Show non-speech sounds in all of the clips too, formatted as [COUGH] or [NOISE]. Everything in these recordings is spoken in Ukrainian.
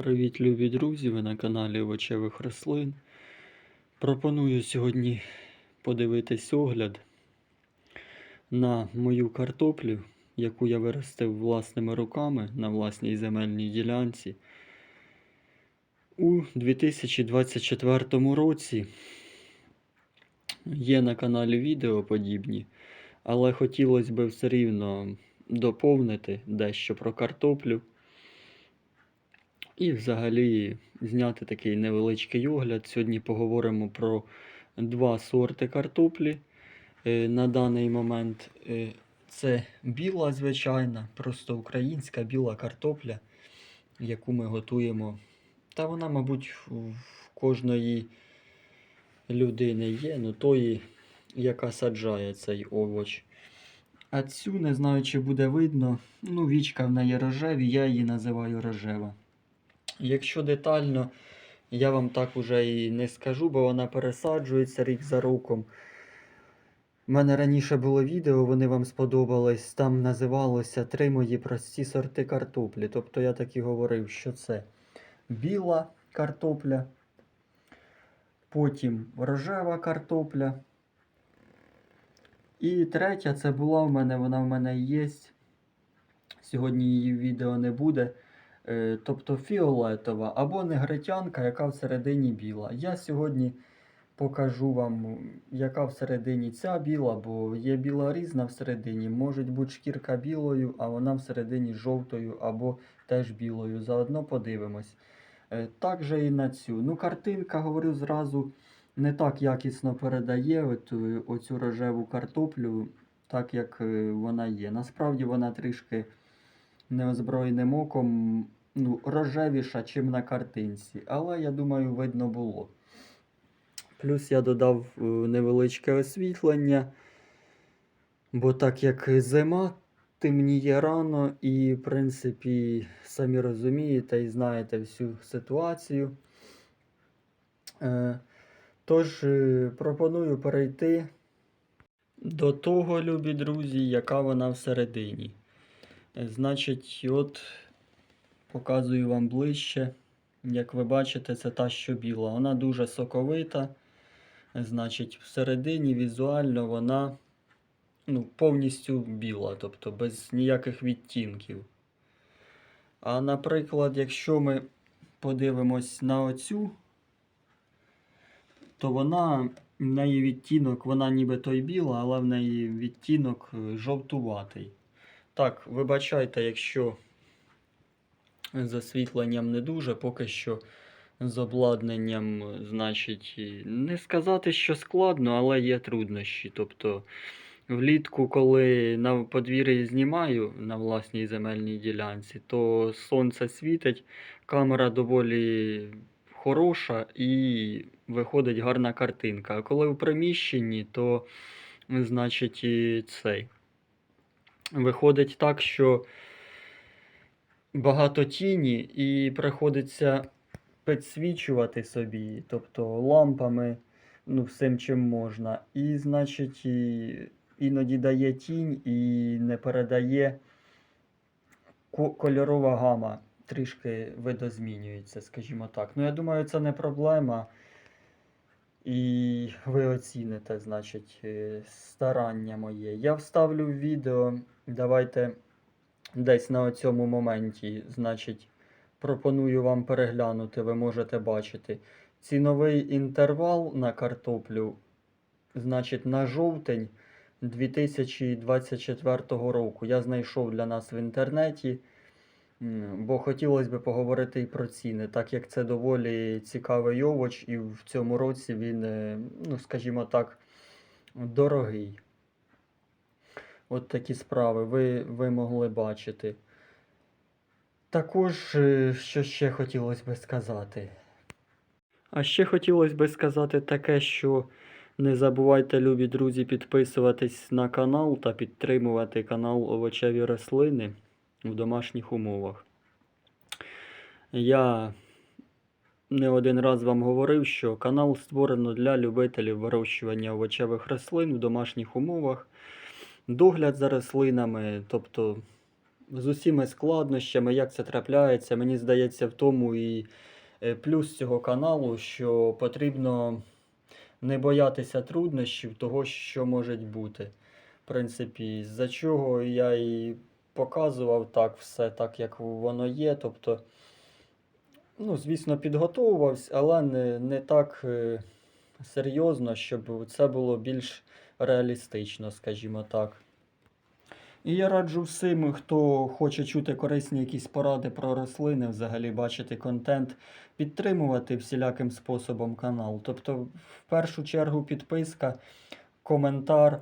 Привіт, любі друзі! Ви на каналі Овочевих рослин. Пропоную сьогодні подивитись огляд на мою картоплю, яку я виростив власними руками на власній земельній ділянці. У 2024 році є на каналі відео подібні, але хотілося б все рівно доповнити дещо про картоплю. І взагалі зняти такий невеличкий огляд. Сьогодні поговоримо про два сорти картоплі. Е, На даний момент е, це біла звичайна, просто українська біла картопля, яку ми готуємо. Та вона, мабуть, в кожної людини є, ну тої, яка саджає цей овоч. А цю не знаю, чи буде видно. Ну, вічка в неї рожеві, я її називаю рожева. Якщо детально, я вам так уже і не скажу, бо вона пересаджується рік за роком. У мене раніше було відео, вони вам сподобались. Там називалося три мої прості сорти картоплі. Тобто я так і говорив, що це біла картопля, потім рожева картопля. І третя це була в мене, вона в мене є. Сьогодні її відео не буде. Е, тобто фіолетова або негритянка, яка всередині біла. Я сьогодні покажу вам, яка всередині ця біла, бо є біла різна всередині. Може бути шкірка білою, а вона всередині жовтою або теж білою. Заодно подивимось. Е, Так і на цю. Ну, картинка, говорю зразу, не так якісно передає от, е, оцю рожеву картоплю, так як вона є. Насправді вона трішки неозброєним оком ну, рожевіша, чим на картинці. Але я думаю, видно було. Плюс я додав е, невеличке освітлення, бо так як зима, темніє рано, і, в принципі, самі розумієте і знаєте всю ситуацію. Е, Тож, е, пропоную перейти до того, любі друзі, яка вона всередині. Е, Значить, от показую вам ближче. Як ви бачите, це та, що біла. Вона дуже соковита. Е, Значить, всередині візуально вона ну, повністю біла, тобто без ніяких відтінків. А наприклад, якщо ми подивимось на оцю, то вона в неї відтінок, вона нібито й біла, але в неї відтінок е, жовтуватий. Так, вибачайте, якщо з освітленням не дуже, поки що з обладнанням, значить, не сказати, що складно, але є труднощі. Тобто, влітку, коли на подвір'ї знімаю на власній земельній ділянці, то сонце світить, камера доволі хороша і виходить гарна картинка. А коли в приміщенні, то, значить, і цей. Виходить так, що багато тіні і приходиться підсвічувати собі, тобто лампами, ну, всім чим можна. І, значить, і, іноді дає тінь і не передає кольорова гама. Трішки видозмінюється, скажімо так. Ну, я думаю, це не проблема. І ви оціните, значить, е, старання моє. Я вставлю відео. Давайте десь на цьому моменті, значить, пропоную вам переглянути, ви можете бачити. Ціновий інтервал на картоплю, значить, на жовтень 2024 року. Я знайшов для нас в інтернеті. Бо хотілося б поговорити і про ціни, так як це доволі цікавий овоч, і в цьому році він, е, ну, скажімо так, дорогий. От такі справи ви, ви могли бачити. Також, е, що ще хотілося би сказати. А ще хотілося би сказати таке, що не забувайте, любі друзі, підписуватись на канал та підтримувати канал Овочеві рослини в домашніх умовах. Я не один раз вам говорив, що канал створено для любителів вирощування овочевих рослин в домашніх умовах, догляд за рослинами, тобто з усіма складнощами, як це трапляється. Мені здається, в тому і е, плюс цього каналу, що потрібно не боятися труднощів того, що може бути. В принципі, за чого я і показував так все, так як воно є. Тобто, ну, звісно, підготовувався, але не, не так е, серйозно, щоб це було більш реалістично, скажімо так. І я раджу всім, хто хоче чути корисні якісь поради про рослини, взагалі бачити контент, підтримувати всіляким способом канал. Тобто, в першу чергу, підписка, коментар,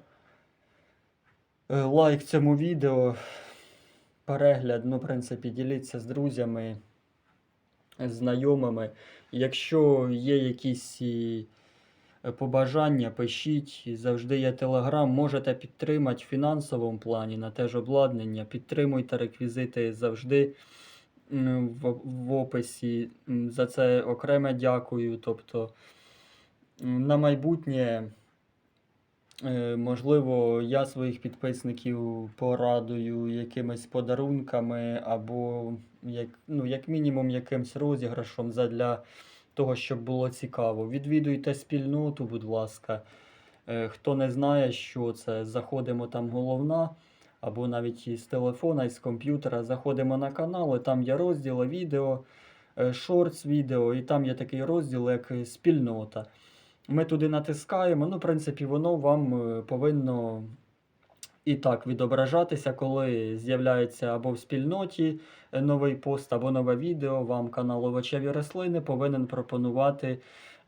е, лайк цьому відео, перегляд, ну, в принципі, діліться з друзями, знайомими. Якщо є якісь е, побажання, пишіть. Завжди є телеграм. Можете підтримати в фінансовому плані на те ж обладнання. Підтримуйте реквізити завжди в, в описі. За це окреме дякую. Тобто на майбутнє. Е, Можливо, я своїх підписників порадую якимись подарунками або як, ну, як мінімум якимсь розіграшом задля того, щоб було цікаво. Відвідуйте спільноту, будь ласка. Е, Хто не знає, що це, заходимо там головна, або навіть із телефона, із комп'ютера, заходимо на канал, і там є розділи відео, е, шортс відео, і там є такий розділ, як спільнота. Ми туди натискаємо. Ну, в принципі, воно вам е, повинно і так відображатися, коли з'являється або в спільноті е, новий пост, або нове відео. Вам канал Овочеві рослини повинен пропонувати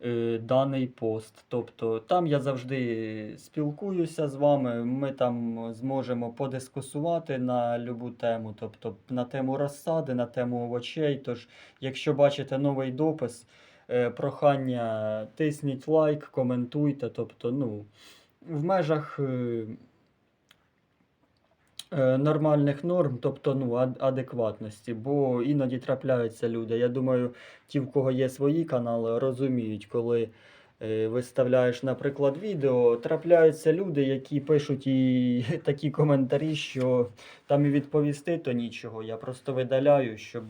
е, даний пост. Тобто там я завжди спілкуюся з вами. Ми там зможемо подискусувати на любу тему, тобто на тему розсади, на тему овочей. Тож, якщо бачите новий допис. Е, прохання тисніть лайк, коментуйте. Тобто, ну, в межах е, е, нормальних норм, тобто ну, адекватності, бо іноді трапляються люди. Я думаю, ті, в кого є свої канали, розуміють, коли виставляєш, наприклад, відео, трапляються люди, які пишуть і [LAUGHS] такі коментарі, що там і відповісти то нічого. Я просто видаляю, щоб.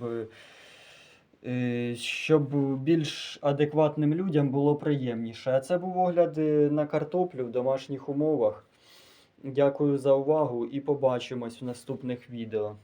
Е, Щоб більш адекватним людям було приємніше. А це був огляд е, на картоплю в домашніх умовах. Дякую за увагу і побачимось в наступних відео.